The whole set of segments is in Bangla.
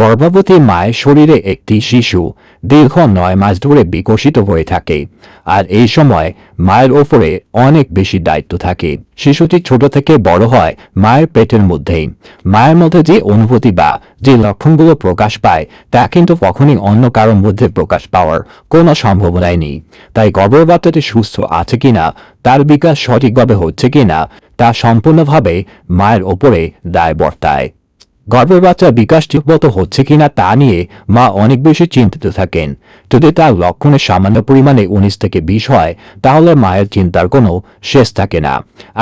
গর্ভবতী মায়ের শরীরে একটি শিশু দীর্ঘ নয় মাস ধরে বিকশিত হয়ে থাকে। আর এই সময় মায়ের ওপরে অনেক বেশি দায়িত্ব থাকে। শিশুটি ছোট থেকে বড় হয় মায়ের পেটের মধ্যেই। মায়ের মধ্যে যে অনুভূতি বা যে লক্ষণগুলো প্রকাশ পায়, তা কিন্তু কখনই অন্য কারোর মধ্যে প্রকাশ পাওয়ার কোনো সম্ভাবনাই নেই। তাই গর্ভের সুস্থ আছে কিনা, তার বিকাশ সঠিকভাবে হচ্ছে কিনা, তা সম্পূর্ণভাবে মায়ের ওপরে দায় বর্তায়। গর্ভের বাচ্চা বিকাশ ঠিকমতো হচ্ছে কিনা তা নিয়ে মা অনেক বেশি চিন্তিত থাকেন। যদি তার লক্ষণে সামান্য পরিমাণে উনিশ থেকে বিশ হয়, তাহলে মায়ের চিন্তার কোনো শেষ থাকে না।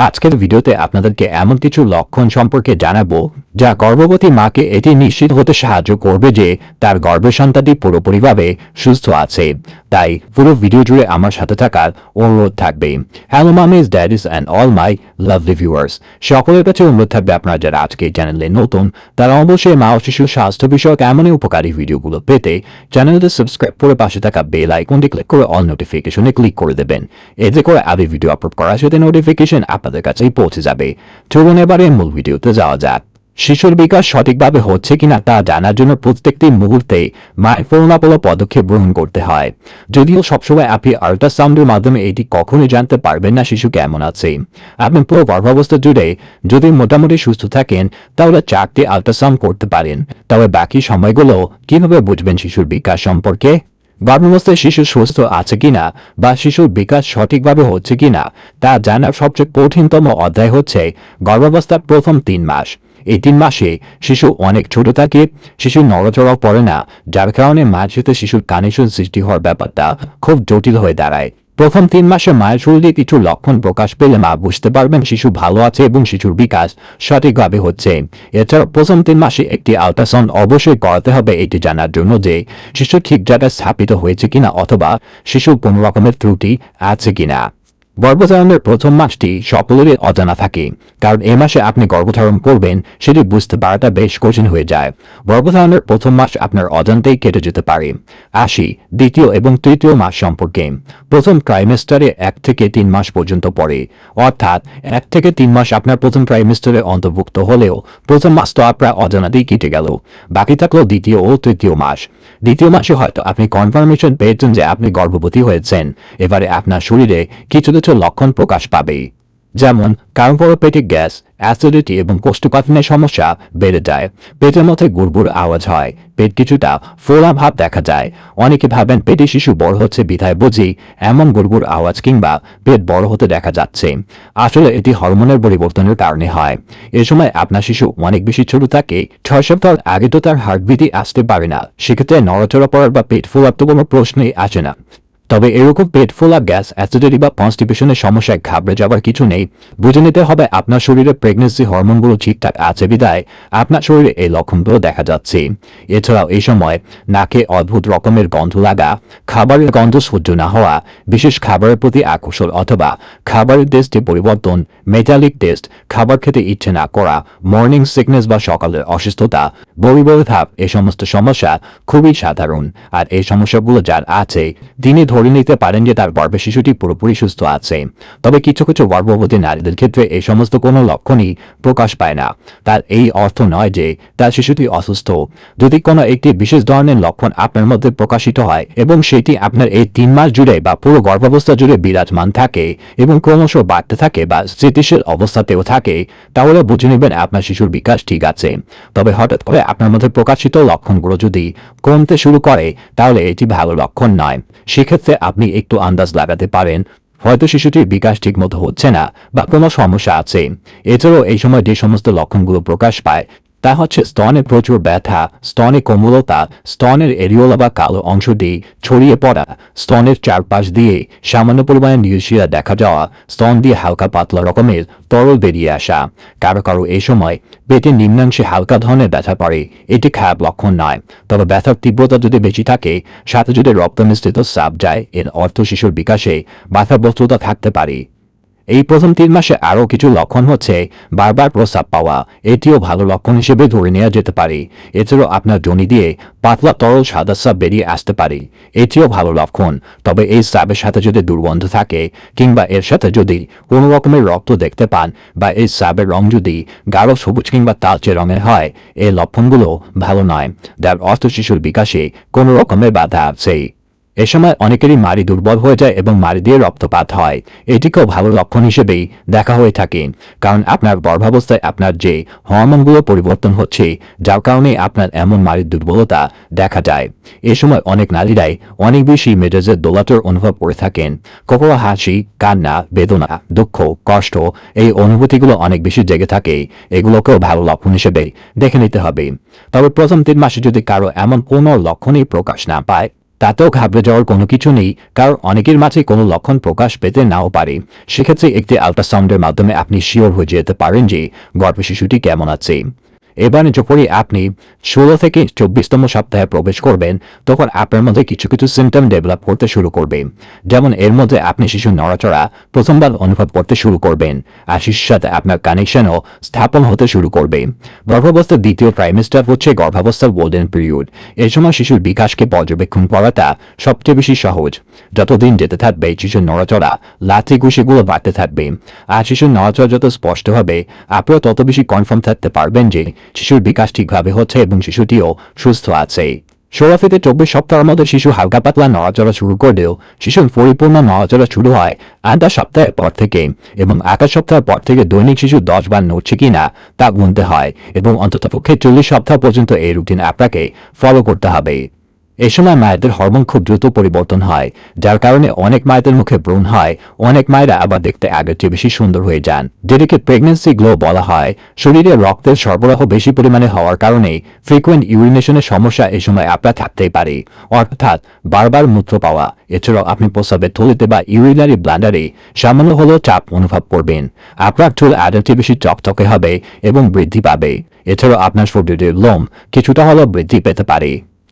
আজকের ভিডিওতে আপনাদেরকে এমন কিছু লক্ষণ সম্পর্কে জানাব, যা গর্ভবতী মাকে এটি নিশ্চিত হতে সাহায্য করবে যে তার গর্ভের সন্তানটি পুরোপুরিভাবে সুস্থ আছে। তাই পুরো ভিডিও জুড়ে আমার সাথে থাকার অনুরোধ থাকবে। Hello mummies daddies and all my lovely viewers সকলের কাছে অনুরোধ থাকবে আপনারা যারা আজকে চ্যানেলে নতুন, তারা অবশ্যই মা ও শিশুর স্বাস্থ্য বিষয়ক এমনই উপকারী ভিডিওগুলো পেতে চ্যানেলটি সাবস্ক্রাইব করে পাশে থাকা বেল আইকনটি ক্লিক করে অল নোটিফিকেশনে ক্লিক করে দেবেন। এতে করে আমি ভিডিও আপলোড করার সাথে নোটিফিকেশন আপনাদের কাছেই পৌঁছে যাবে। চলুন এবারে মূল ভিডিওতে যাওয়া যাক। শিশুর বিকাশ সঠিকভাবে হচ্ছে কিনা তা জানার জন্য প্রত্যেকটি মুহূর্তে পূর্ণাপল পদক্ষেপ গ্রহণ করতে হয়। যদিও সবসময় আপনি আল্ট্রাসাউন্ডের মাধ্যমে এটি কখনোই জানতে পারবেন না শিশু কেমন আছে। আপনি পুরো গর্ভাবস্থা জুড়ে যদি মোটামুটি সুস্থ থাকেন, তাহলে চারটি আল্ট্রাসাউন্ড করতে পারেন। তবে বাকি সময়গুলো কীভাবে বুঝবেন শিশুর বিকাশ সম্পর্কে? গর্ভাবস্থায় শিশু সুস্থ আছে কিনা বা শিশুর বিকাশ সঠিকভাবে হচ্ছে কিনা, তা জানার সবচেয়ে কঠিনতম অধ্যায় হচ্ছে গর্ভাবস্থার প্রথম তিন মাস। এই তিন মাসে শিশু অনেক ছোট থাকে, শিশু নড়াচড়াও পড়ে না, যার কারণে মাঝেতে শিশুর কানেকশন সৃষ্টি হওয়ার ব্যাপারটা খুব জটিল হয়ে দাঁড়ায়। প্রথম তিন মাসে মায়ের শরীরে কিছু লক্ষণ প্রকাশ পেলে মা বুঝতে পারবেন শিশু ভালো আছে এবং শিশুর বিকাশ সঠিকভাবে হচ্ছে। এছাড়া প্রথম তিন মাসে একটি আলট্রাসাউন্ড অবশ্যই করাতে হবে, এটি জানার জন্য যে শিশু ঠিক জায়গায় স্থাপিত হয়েছে কিনা অথবা শিশুর কোনো রকমের ত্রুটি আছে কিনা। গর্ভধারণের প্রথম মাসটি সকলেরই অজানা থাকে, কারণ এ মাসে আপনি গর্ভধারণ করবেন সেটি বুঝতে পারাটা বেশ কঠিন হয়ে যায়। গর্ভধারণের প্রথম মাস আপনার অজান্তেই কেটে যেতে পারে। আসি দ্বিতীয় এবং তৃতীয় মাস সম্পর্কে। প্রথম ট্রাইমেস্টারে এক থেকে তিন মাস পর্যন্ত পড়ে। অর্থাৎ এক থেকে তিন মাস আপনার প্রথম ট্রাইমেস্টারে অন্তর্ভুক্ত হলেও প্রথম মাস তো আপনার অজানাতেই কেটে গেল। বাকি থাকল দ্বিতীয় ও তৃতীয় মাস। দ্বিতীয় মাসে হয়তো আপনি কনফার্মেশন পেয়েছেন যে আপনি গর্ভবতী হয়েছেন। এবারে আপনার শরীরে কিছু কিছু লক্ষণ প্রকাশ পাবে, যেমন কার্বোপেটিক গ্যাস, অ্যাসিডিটি এবং কোষ্ঠকাঠিন্যের সমস্যা বেড়ে যায়। পেটের মধ্যে গুড়গুড় আওয়াজ হয়, পেট কিছুটা ফোলা ভাব দেখা যায়। অনেকে ভাবেন পেটে শিশু বড় হচ্ছে বিধায় বুঝি এমন গুড়গুড় আওয়াজ কিংবা পেট বড় হতে দেখা যাচ্ছে। আসলে এটি হরমোনের পরিবর্তনের কারণে হয়। এ সময় আপনার শিশু অনেক বেশি ছোট থাকে, ছয় সপ্তাহ আগে তো তার হার্টবিটই আসতে পারে না। সেক্ষেত্রে নড়াচড়া পড়ার বা পেট ফোলার তো কোনো প্রশ্নই আসে না। তবে এরকম পেট ফোলা গ্যাস, অ্যাসিডিটি বা কনস্টিপেশনের সমস্যায় ঘাবড়ে যাওয়ার কিছু নেই। বুঝে নিতে হবে আপনার শরীরে প্রেগনেন্সি হরমোনগুলো ঠিকঠাক আছে বিদায় আপনার শরীরে এই লক্ষণগুলো দেখা যাচ্ছে। এছাড়াও এই সময় নাকে অদ্ভুত রকমের গন্ধ লাগা, খাবারের গন্ধ সহ্য না হওয়া, বিশেষ খাবারের প্রতি আকর্ষণ অথবা খাবারের টেস্টে পরিবর্তন মেটালিক টেস্ট খাবার খেতে ইচ্ছে না করা মর্নিং সিকনেস বা সকালের অসুস্থতা, বমি বলে থাপ এই সমস্ত সমস্যা খুবই সাধারণ। আর এই সমস্যাগুলো যার আছে, তিনি নিতে পারেন যে তার গর্ভে শিশুটি পুরোপুরি সুস্থ আছে। তবে কিছু কিছু গর্ভবতী নারীদের ক্ষেত্রে এই সমস্ত কোনো লক্ষণই প্রকাশ পায় না। তার এই অর্থ নয় যে তার শিশুটি অসুস্থ। যদি কোনো একটি বিশেষ ধরনের লক্ষণ আপনার মধ্যে প্রকাশিত হয় এবং সেটি আপনার এই তিন মাস জুড়ে বা পুরো গর্ভাবস্থা জুড়ে বিরাজমান থাকে এবং ক্রমশ বাড়তে থাকে বা স্থিতিশীল অবস্থাতেও থাকে, তাহলে বুঝে নেবেন আপনার শিশুর বিকাশ ঠিক আছে। তবে হঠাৎ করে আপনার মধ্যে প্রকাশিত লক্ষণগুলো যদি কমতে শুরু করে, তাহলে এটি ভালো লক্ষণ নয়। সেক্ষেত্রে আপনি একটু আন্দাজ লাগাতে পারেন। হয়তো শিশুটির বিকাশ ঠিকমতো হচ্ছে না বা কোনো সমস্যা আছে। এছাড়াও এই সময় যে সমস্ত লক্ষণগুলো প্রকাশ পায় তা হচ্ছে স্তনে প্রচুর ব্যথা, স্তনে কোমলতা, স্তনের এরিওলা বা কালো অংশটি ছড়িয়ে পড়া, স্তনের চারপাশ দিয়ে সামান্য পরিমাণে নিউশিয়া দেখা যাওয়া, স্তন দিয়ে হালকা পাতলা রকমের তরল বেরিয়ে আসা। কারও কারও এই সময় পেটের নিম্নাংশে হালকা ধরনের ব্যথা পড়ে, এটি খারাপ লক্ষণ নয়। তবে ব্যথার তীব্রতা যদি বেশি থাকে, সাথে যদি রক্ত মিশ্রিত সাপ যায়, এর অর্থ শিশুর বিকাশে বাধাগ্রস্ততা থাকতে পারে। এই প্রথম তিন মাসে আরও কিছু লক্ষণ হচ্ছে বারবার প্রস্রাব পাওয়া। এটিও ভালো লক্ষণ হিসেবে ধরে নেওয়া যেতে পারে। এছাড়াও আপনার জনি দিয়ে পাতলা তরল সাদা সাপ বেরিয়ে আসতে পারে। এটিও ভালো লক্ষণ। তবে এই স্রাবের সাথে যদি দুর্গন্ধ থাকে কিংবা এর সাথে যদি কোনো রকমের রক্ত দেখতে পান বা এই স্রাবের রং যদি গাঢ় সবুজ কিংবা তালচে রঙের হয়, এই লক্ষণগুলো ভালো নয়। যার অর্থ শিশুর বিকাশে কোনো রকমের বাধা আছে। এ সময় অনেকেরই মারি দুর্বল হয়ে যায় এবং মারি দিয়ে রক্তপাত হয়। এটিকেও ভালো লক্ষণ হিসেবেই দেখা হয়ে থাকে, কারণ আপনার গর্ভাবস্থায় আপনার যে হরমোনগুলো পরিবর্তন হচ্ছে, যার কারণে আপনার এমন মারির দুর্বলতা দেখা যায়। এ সময় অনেক নারীরাই অনেক বেশি মেজাজের দোলাটোর অনুভব করে থাকেন। কখনো হাসি, কান্না, বেদনা, দুঃখ, কষ্ট এই অনুভূতিগুলো অনেক বেশি জেগে থাকে। এগুলোকেও ভালো লক্ষণ হিসেবে দেখে নিতে হবে। তবে প্রথম তিন মাসে যদি কারও এমন কোনো লক্ষণই প্রকাশ না পায় তাতেও ঘাবড়ে যাওয়ার কোনো কিছু নেই, কারণ অনেকের মাঝে কোনো লক্ষণ প্রকাশ পেতে নাও পারে। সেক্ষেত্রে একটি আলট্রাসাউন্ডের মাধ্যমে আপনি শিওর হয়ে যেতে পারেন যে গর্ভ শিশুটি কেমন আছে। এবার যখনই আপনি ষোলো থেকে চব্বিশতম সপ্তাহে প্রবেশ করবেন, তখন আপনার মধ্যে কিছু কিছু সিমটম ডেভেলপ করতে শুরু করবে। যেমন এর মধ্যে আপনি শিশুর নড়াচড়া প্রথমবার অনুভব করতে শুরু করবেন, আর শিশুর সাথে আপনার কানেকশনও স্থাপন হতে শুরু করবে। গর্ভাবস্থার দ্বিতীয় ট্রাইমেস্টার হচ্ছে গর্ভাবস্থার গোল্ডেন পিরিয়ড এই সময় শিশুর বিকাশকে পর্যবেক্ষণ করাটা সবচেয়ে বেশি সহজ। যতদিন যেতে থাকবে, শিশুর নড়াচড়া, লাথি ঘুষিগুলো বাড়তে থাকবে। আর শিশুর নড়াচড়া যত স্পষ্ট হবে আপনিও তত বেশি কনফার্ম থাকতে পারবেন যে শিশুর বিকাশ ঠিকভাবে হচ্ছে এবং শিশুটিও সুস্থ আছে। সোরাফিতে চব্বিশ সপ্তাহের মধ্যে শিশু হালকা পাতলা নড়াচড়া শুরু করলেও শিশুর পরিপূর্ণ নড়াচড়া শুরু হয় আধা সপ্তাহের পর থেকে এবং আকাশ সপ্তাহের পর থেকে দৈনিক শিশু দশ বার নড়ছে কিনা তা গুনতে হয় এবং অন্ততপক্ষে চল্লিশ সপ্তাহ পর্যন্ত এই রুটিন আপনাকে ফলো করতে হবে। এই সময় মায়েদের হরমোন খুব দ্রুত পরিবর্তন হয়, যার কারণে অনেক মায়েদের মুখে ব্রণ হয়, অনেক মায়েরা আবার দেখতে আগের চেয়ে বেশি সুন্দর হয়ে যান। যেটিকে প্রেগনেন্সি গ্লো বলা হয়, শরীরে রক্তের সরবরাহ বেশি পরিমাণে হওয়ার কারণে ফ্রিকোয়েন্ট ইউরিনেশনের সমস্যা এই সময় আপনার থাকতেই পারে। অর্থাৎ বারবার মূত্র পাওয়া, এছাড়াও আপনি প্রস্রাবের থলিতে বা ইউরিনারি ব্লান্ডারে সামান্য হলেও চাপ অনুভব করবেন। আপনার চুল আগের চেয়ে বেশি চকচকে হবে এবং বৃদ্ধি পাবে। এছাড়াও আপনার শরীরের লোম কিছুটা হলেও বৃদ্ধি পেতে পারে।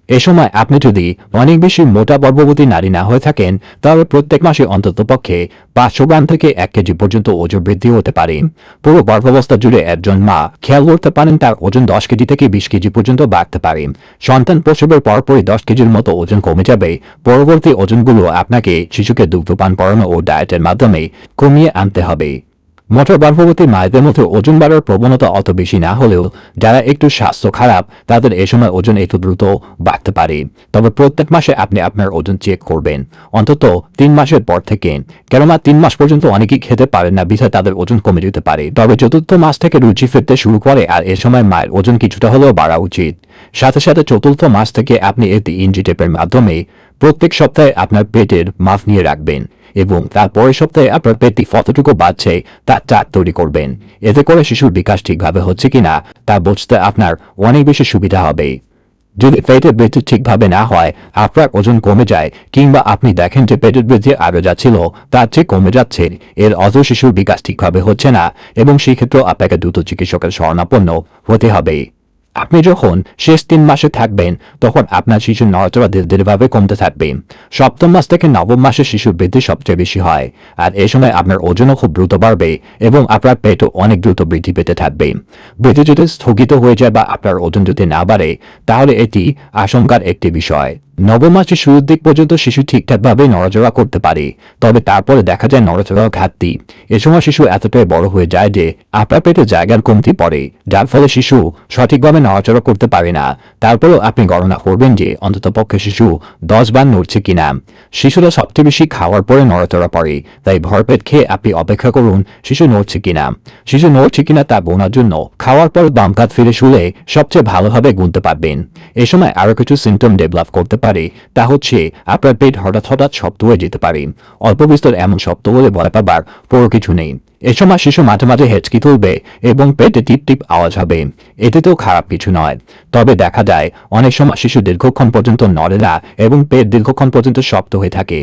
এ সময় আপনি যদি অনেক বেশি মোটা গর্ভবতী নারী না হয়ে থাকেন, তাহলে প্রত্যেক মাসে অন্তত পক্ষে পাঁচশো গ্রাম থেকে এক কেজি পর্যন্ত ওজন বৃদ্ধি হতে পারে। পুরো গর্ভাবস্থা জুড়ে একজন মা খেয়াল করতে পারেন তার ওজন দশ কেজি থেকে বিশ কেজি পর্যন্ত বাড়তে পারে। সন্তান প্রসবের পরপরই দশ কেজির মতো ওজন কমে যাবে। পরবর্তী ওজনগুলো আপনাকে শিশুকে দুগ্ধপান পড়ানো ও ডায়েটের মাধ্যমে কমিয়ে আনতে হবে। মোটর গর্ভবতী মায়েদের মধ্যে ওজন বাড়ার প্রবণতা অত বেশি না হলেও যারা একটু স্বাস্থ্য খারাপ, তাদের এ সময় ওজন একটু দ্রুত বাড়তে পারে। তবে প্রত্যেক মাসে আপনি আপনার ওজন চেক করবেন। অন্তত তিন মাসের পর থেকে। কেননা তিন মাস পর্যন্ত অনেকেই খেতে পারেন না বিধায় তাদের ওজন কমে যেতে পারে। তবে চতুর্থ মাস থেকে রুচি ফিরতে শুরু করে আর এ সময় মায়ের ওজন কিছুটা হলেও বাড়া উচিত। সাথে সাথে চতুর্থ মাস থেকে আপনি একটি ইঞ্জি টেপের মাধ্যমে প্রত্যেক সপ্তাহে আপনার পেটের মাফ নিয়ে রাখবেন। এবং তার পরের সপ্তাহে আপনার পেটটি কতটুকু বাড়ছে তার চার্ট তৈরি করবেন। এতে করে শিশুর বিকাশ ঠিকভাবে হচ্ছে কিনা তা বুঝতে আপনার অনেক বেশি সুবিধা হবে। যদি পেটের বৃদ্ধি ঠিকভাবে না হয়, আপনার ওজন কমে যায় কিংবা আপনি দেখেন যে পেটের বৃদ্ধি আগে যাচ্ছিল, তার চেয়ে কমে যাচ্ছে। এর অত শিশুর বিকাশ ঠিকভাবে হচ্ছে না এবং সেক্ষেত্রেও আপনাকে দ্রুত চিকিৎসকের শরণাপন্ন হতে হবে। আপনি যখন শেষ তিন মাসে থাকবেন, তখন আপনার শিশুর নড়াচড়া ধীরে ধীরেভাবে কমতে থাকবে। সপ্তম মাস থেকে নবম মাসে শিশুর বৃদ্ধি সবচেয়ে বেশি হয়, আর এ সময় আপনার ওজনও খুব দ্রুত বাড়বে এবং আপনার পেটও অনেক দ্রুত বৃদ্ধি পেতে থাকবে। বৃদ্ধি যদি স্থগিত হয়ে যায় বা আপনার ওজন যদি না বাড়ে, তাহলে এটি আশঙ্কার একটি বিষয়। নবম মাসের শুরুর দিক পর্যন্ত শিশু ঠিকঠাকভাবে নড়াচড়া করতে পারে। তবে তারপরে দেখা যায় নড়াচড়ার ঘাটতি। এ সময় শিশু এতটাই বড় হয়ে যায় যে আপনার পেটে জায়গার কমতি পড়ে, যার ফলে শিশু সঠিকভাবে নড়াচড়া করতে পারে না। তারপরেও আপনি গণনা করবেন যে অন্তত পক্ষে শিশু দশ বার নড়ছে কিনা। শিশুরা সবচেয়ে বেশি খাওয়ার পরে নড়াচড়া পড়ে তাই ভরপেট খেয়ে আপনি অপেক্ষা করুন শিশু নড়ছে কিনা। শিশু নড়ছে কিনা তা বোনার জন্য খাওয়ার পর বাম কাত ফিরে শুলে সবচেয়ে ভালোভাবে গুনতে পারবেন। এ সময় আরও কিছু সিমটম ডেভেলপ করতে পারে, তা হচ্ছে আপনার পেট হঠাৎ হঠাৎ শব্দ হয়ে যেতে পারে। অল্প বিস্তর এমন শব্দ হলে ভয় পাবার পুরো কিছু নেই। এ সময় শিশু মাঝে মাঝে হেঁচকি তুলবে এবং পেটে টিপ টিপ আওয়াজ হবে। এটিতেও খারাপ কিছু নয়। তবে দেখা যায়, অনেক সময় শিশু দীর্ঘক্ষণ পর্যন্ত নড়ে না এবং পেট দীর্ঘক্ষণ পর্যন্ত শক্ত হয়ে থাকে।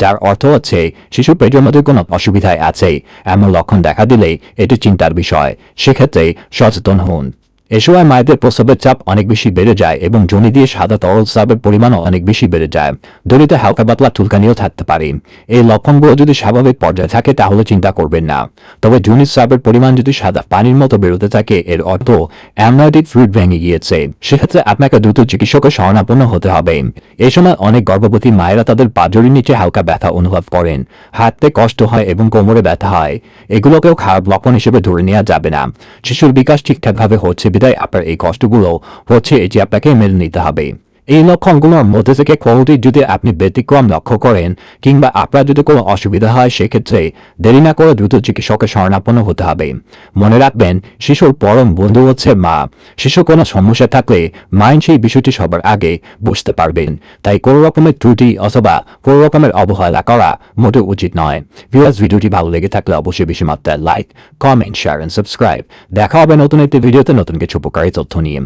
যার অর্থ হচ্ছে শিশু পেটের মধ্যে কোনো অসুবিধায় আছে, এমন লক্ষণ দেখা দিলেই এটি চিন্তার বিষয়। সেক্ষেত্রে সচেতন হন। এ সময় মায়েদের প্রস্রাবের চাপ অনেক বেশি বেড়ে যায় এবং জনি দিয়ে সাদা তরল স্রাবের পরিমাণও অনেক বেশি বেড়ে যায়। দড়িতে হালকা পাতলা চুলকানিও থাকতে পারে। এই লক্ষণগুলো যদি স্বাভাবিক পর্যায়ে থাকে, তাহলে চিন্তা করবেন না। তবে জনির স্রাবের পরিমাণ যদি সাদা পানির মতো বেরোতে থাকে, এর অর্থ অ্যামনয়েডিক ফ্লুইড ভেঙে গিয়েছে। সেক্ষেত্রে আপনাকে দ্রুত চিকিৎসকের শরণাপন্ন হতে হবে। এই সময় অনেক গর্ভবতী মায়েরা তাদের পাজরের নিচে হালকা ব্যথা অনুভব করেন। হাঁটতে কষ্ট হয় এবং কোমরে ব্যথা হয়। এগুলোকেও খারাপ লক্ষণ হিসেবে ধরে নেওয়া যাবে না। শিশুর বিকাশ ঠিকঠাকভাবে হচ্ছে বিদায়। আপনার এই কষ্টগুলো হচ্ছে এটি আপনাকে মেনে নিতে হবে। এই লক্ষণগুলোর মধ্যে থেকে কোনোটি যদি আপনি ব্যতিক্রম লক্ষ্য করেন কিংবা আপনার যদি কোনো অসুবিধা হয়, সেক্ষেত্রে দেরি না করে দ্রুত চিকিৎসকের শরণাপন্ন হতে হবে। মনে রাখবেন, শিশুর পরম বন্ধু হচ্ছে মা। শিশু কোনো সমস্যা থাকলে মাইন্ড সেই বিষয়টি সবার আগে বুঝতে পারবেন। তাই কোনো রকমের ত্রুটি অথবা কোনো রকমের অবহেলা করা মোটেও উচিত নয়। ভিউয়ার্স, ভিডিওটি ভালো লেগে থাকলে অবশ্যই বেশি মাত্রায় like, comment, share and subscribe. দেখা হবে নতুন একটি ভিডিওতে নতুন কিছু উপকারী তথ্য নিয়ে।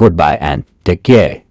Goodbye and take care.